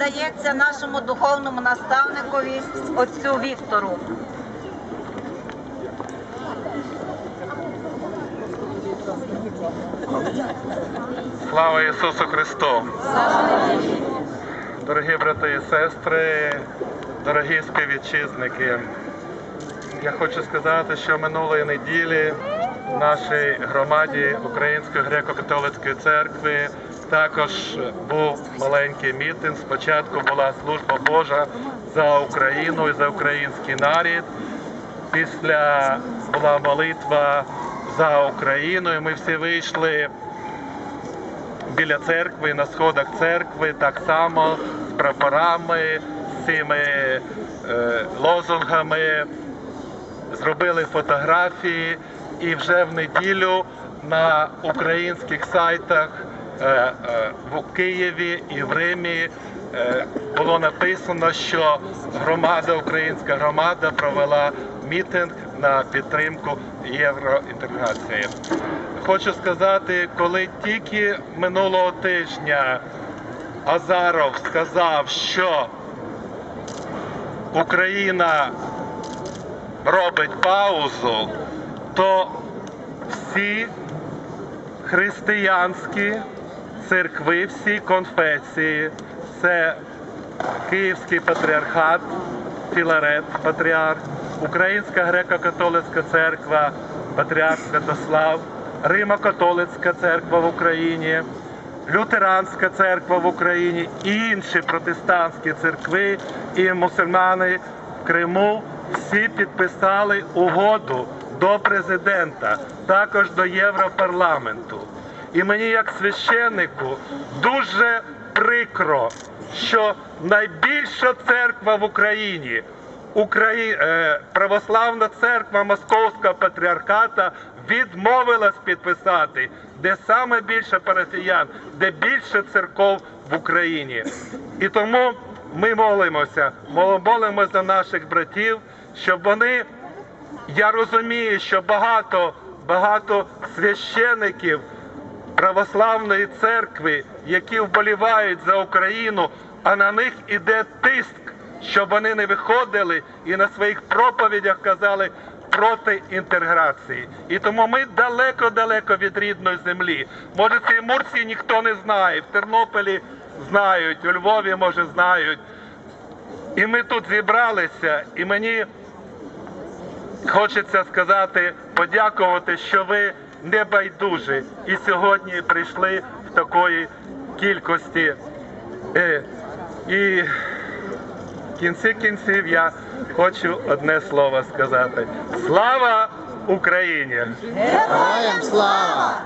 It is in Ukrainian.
надається нашому духовному наставникові отцю Віктору. Слава Ісусу Христу! Дорогі брати і сестри, дорогі співвітчизники, я хочу сказати, що минулої неділі в нашій громаді Української греко-католицької церкви також був маленький мітинг. Спочатку була служба Божа за Україну і за український нарід. Після була молитва за Україну, і ми всі вийшли біля церкви, на сходах церкви, так само з прапорами, з цими е, лозунгами, зробили фотографії, і вже в неділю на українських сайтах в Києві і в Римі е, було написано, що громада, українська громада провела мітинг на підтримку євроінтеграції. Хочу сказати, коли тільки минулого тижня Азаров сказав, що Україна робить паузу, то всі християнські церкви, всі конфесії, це Київський патріархат, Філарет, патріарх, Українська греко-католицька церква, патріарх Святослав, Римо-католицька церква в Україні, Лютеранська церква в Україні, інші протестантські церкви і мусульмани в Криму всі підписали угоду до президента, також до Європарламенту. І мені, як священнику, дуже прикро, що найбільша церква в Україні, Украї... е, православна церква Московського патріархата відмовилась підписати, де саме більше парафіян, де більше церков в Україні. І тому ми молимося, молимося за наших братів, щоб вони я розумію, що багато, багато священиків православної церкви, які вболівають за Україну, а на них іде тиск, щоб вони не виходили і на своїх проповідях казали проти інтеграції. І тому ми далеко-далеко від рідної землі. Може, цієї Мурсії ніхто не знає, в Тернополі знають, у Львові, може, знають. І ми тут зібралися, і мені Хочеться сказати, подякувати, що ви не байдужі і сьогодні прийшли в такої кількості. Е, І кінці кінців я хочу одне слово сказати: Слава Україні! Героям слава!